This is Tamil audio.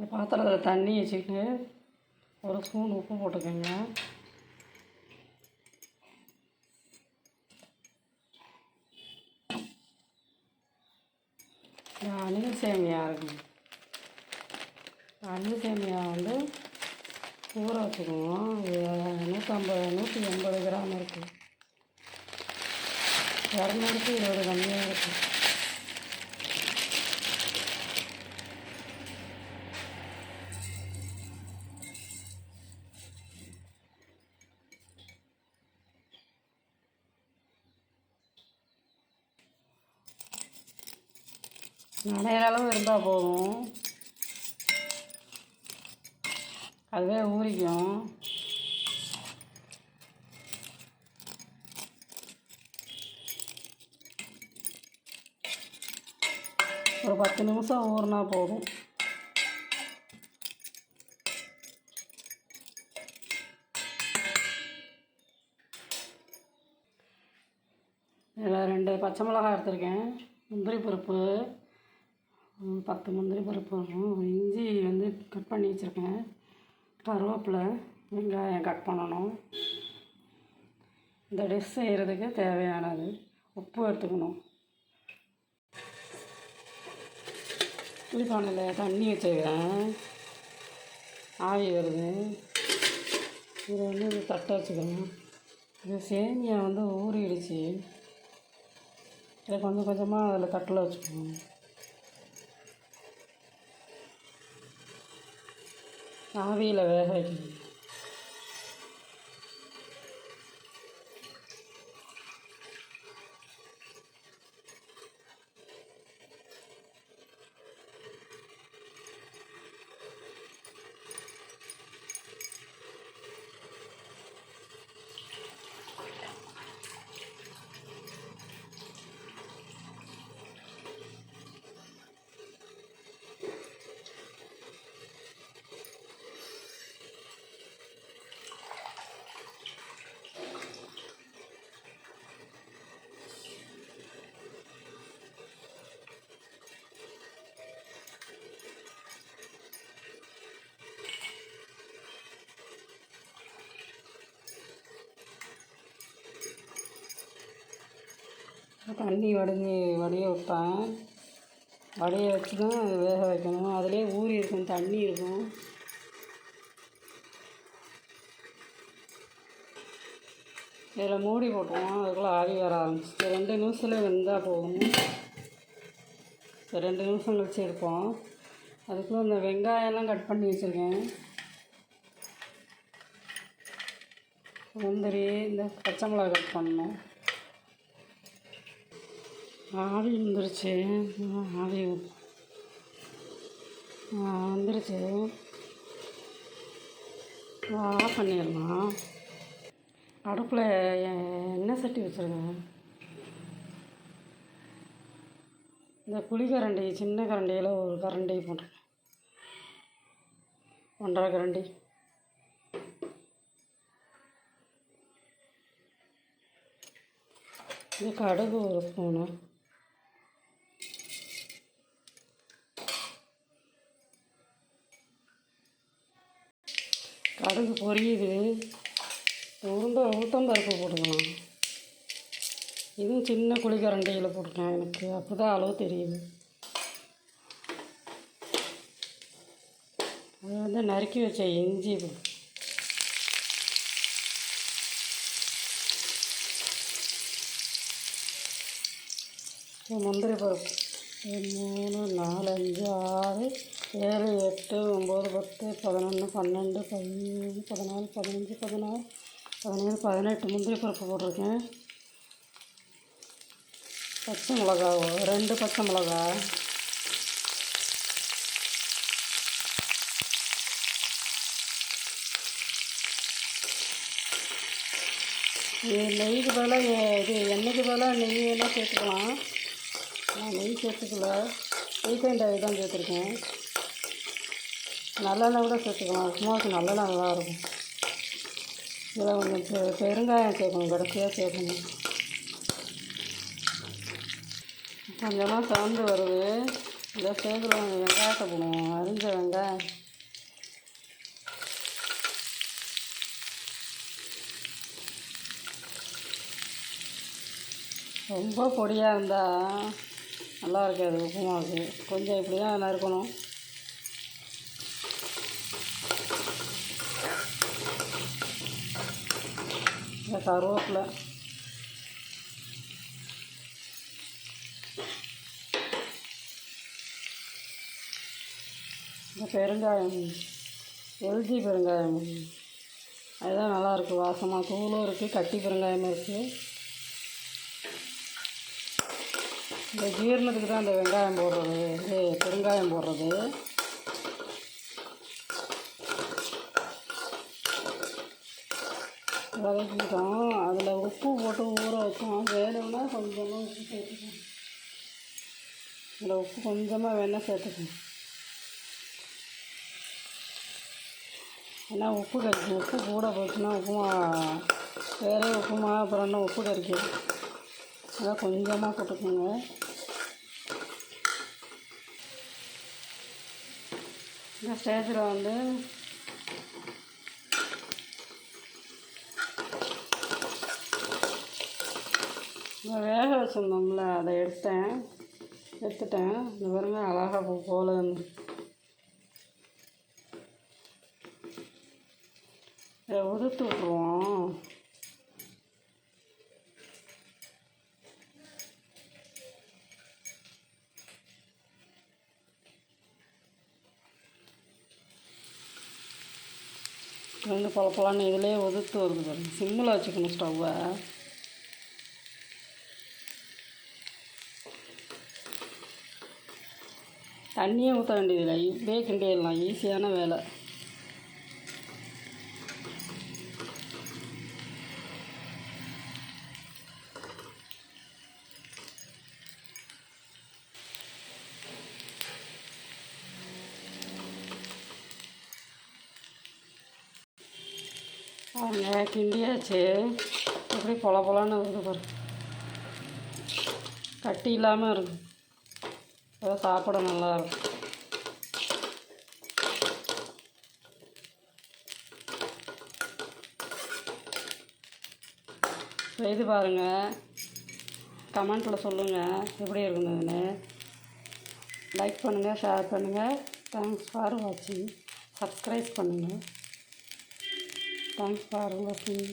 இந்த பாத்திரத்தில் தண்ணி வச்சுக்கிட்டு ஒரு ஸ்பூன் உப்பு போட்டுக்கோங்க. அணில் சேமியா இருக்குங்க அணில் சேமியா வந்து ஊற வச்சுக்குவோம் நூற்றம்பது நூற்றி எண்பது கிராம் இருக்குது இரநூறுக்கு இருபது கம்மியாக இருக்குது நனையிற அளவு இருந்தால் போதும். அதுவே ஊறிக்கும். ஒரு பத்து நிமிஷம் ஊறினா போதும். இதில் ரெண்டு பச்சை மிளகாய் எடுத்திருக்கேன். முந்திரி பருப்பு. பத்து முந்திரி பருப்பு வரும் இஞ்சி வந்து கட் பண்ணி வச்சுருக்கேன். கருவேப்பிலை வெங்காயம் கட் பண்ணணும். இந்த டிஷ் செய்கிறதுக்கு தேவையானது. உப்பு எடுத்துக்கணும். குளிப்பானையில் தண்ணி வச்சுக்கிறேன் ஆவி வருது. இதை வந்து இது தட்டை வச்சுக்கிறேன் இது சேமியா வந்து ஊறிடுச்சு. இதை கொஞ்சம் கொஞ்சமாக அதில் தட்டில் வச்சுக்கணும். ஆவியில் வேக வைக்கணும். தண்ணி வடிஞ்சு வடிய வைப்பேன். வடிய வச்சு தான் வேக வைக்கணும். அதிலே ஊறி இருக்கும் தண்ணி இருக்கும். இதில் மூடி போட்டுருவோம். அதுக்குள்ளே ஆவி வர ஆரம்பிச்சு ரெண்டு நிமிஷத்தில் வெந்தால் போதும். ரெண்டு நிமிஷம் கழிச்சு எடுப்போம். அதுக்குள்ளே இந்த வெங்காயம்லாம் கட் பண்ணி வச்சுருக்கேன். முந்திரி இந்த பச்சை மிளகா கட் பண்ணணும். ஆவி வந்துருச்சு. ஆவி வந்துருச்சு. ஆஃப் பண்ணிடலாம்? அடுப்பில் எண்ணெய் சட்டி வச்சுருக்கேன் இந்த குழி கரண்டி சின்ன கரண்டியில் ஒரு கரண்டி போட்டிருக்கேன். ஒன்றரை கரண்டி. இது கடுகு ஒரு ஸ்பூனு. கடுகு பொரியுது. உருண்டை உளுத்தம்பருப்பு போட்டுக்கலாம். இதுவும் சின்ன குழிக்கரண்டியில் போட்டுருக்கேன் எனக்கு. அப்போ தான் அளவு தெரியுது. அது வந்து நறுக்கி வச்ச இஞ்சி முந்திரி பருப்பு. மூணு நாலு அஞ்சு ஆறு ஏழு எட்டு ஒம்பது பத்து பதினொன்று பன்னெண்டு பதிமூணு பதினாலு பதினஞ்சு பதினாறு பதினேழு பதினெட்டு முந்திரி பருப்பு போட்டிருக்கேன். பச்சை மிளகா ரெண்டு பச்சை மிளகா. நெய்க்கு பதிலாக இது எண்ணெய்க்கு பதிலாக நெய் வேணால் சேர்த்துக்கலாம். நான் நெய் சேர்த்துக்கல. ரீஃபைண்ட் தான் சேர்த்துருக்கேன். நல்லெண்ணெய் கூட சேர்த்துக்கலாம். உப்புமாவுக்கு நல்லெண்ணெய் நல்லா இருக்கும். இதில் கொஞ்சம் பெ- பெருங்காயம் சேர்க்கணும். கடைசியாக சேர்க்கணும். கொஞ்சமாக சவுண்டு வருது. இதை சேர்த்துல வெங்காயத்தை போடுவோம். அரிஞ்ச வெங்காயம். ரொம்ப பொடியாக இருந்தால் நல்லா இருக்காது உப்புமாவுக்கு. கொஞ்சம் இப்படி தான் நறுக்கணும். இந்த கருவேப்பிலை இந்த பெருங்காயம். எல்ஜி பெருங்காயம். அதுதான் நல்லாயிருக்கு வாசமாக தூளும் இருக்குது கட்டி பெருங்காயமும் இருக்குது இந்த ஜீரணத்துக்கு தான் இந்த வெங்காயம் போடுறது. இது பெருங்காயம் போடுறது. வதக்கிட்டோம் அதில் உப்பு போட்டு ஊற வைக்கும் வேணும்னா கொஞ்சமாக உப்பு சேர்த்துக்கணும். அதில் உப்பு கொஞ்சமாக வேணால் சேர்த்துக்கணும். ஏன்னா உப்பு கறிக்கும் உப்பு கூட போச்சுன்னா உப்புமா வேறே உப்புமா அப்புறம் என்ன உப்பு கறிக்கும் அதான் கொஞ்சமாக போட்டுக்கோங்க. இந்த ஸ்டேஜில் வந்து வேக வச்சுருந்தோம்ல அதை எடுத்தேன். எடுத்துட்டேன். இந்த பாருங்க அழகாக பூ போல இருந்து. இதை உதுத்து விட்ருவோம் ரெண்டு பழப்பழான்னு இதிலே உதுத்து வருது பாருங்க. சிம்மில் வச்சுக்கணும் ஸ்டவ்வை. தண்ணியே ஊற்ற வேண்டியதில்லை. இப்படியே கிண்டிடலாம். ஈஸியான வேலை. அவங்க கிண்டியாச்சு. எப்படி பொல பொலான்னு வருது பாரு கட்டி இல்லாமல் இருக்கும் அதை சாப்பிட நல்லாயிருக்கும் செய்து பாருங்கள் கமெண்ட்டில் சொல்லுங்கள் எப்படி இருக்குதுன்னு லைக் பண்ணுங்கள் ஷேர் பண்ணுங்கள் தேங்க்ஸ் ஃபார் வாட்சிங் சப்ஸ்கிரைப் பண்ணுங்கள் தேங்க்ஸ் ஃபார் வாட்சிங்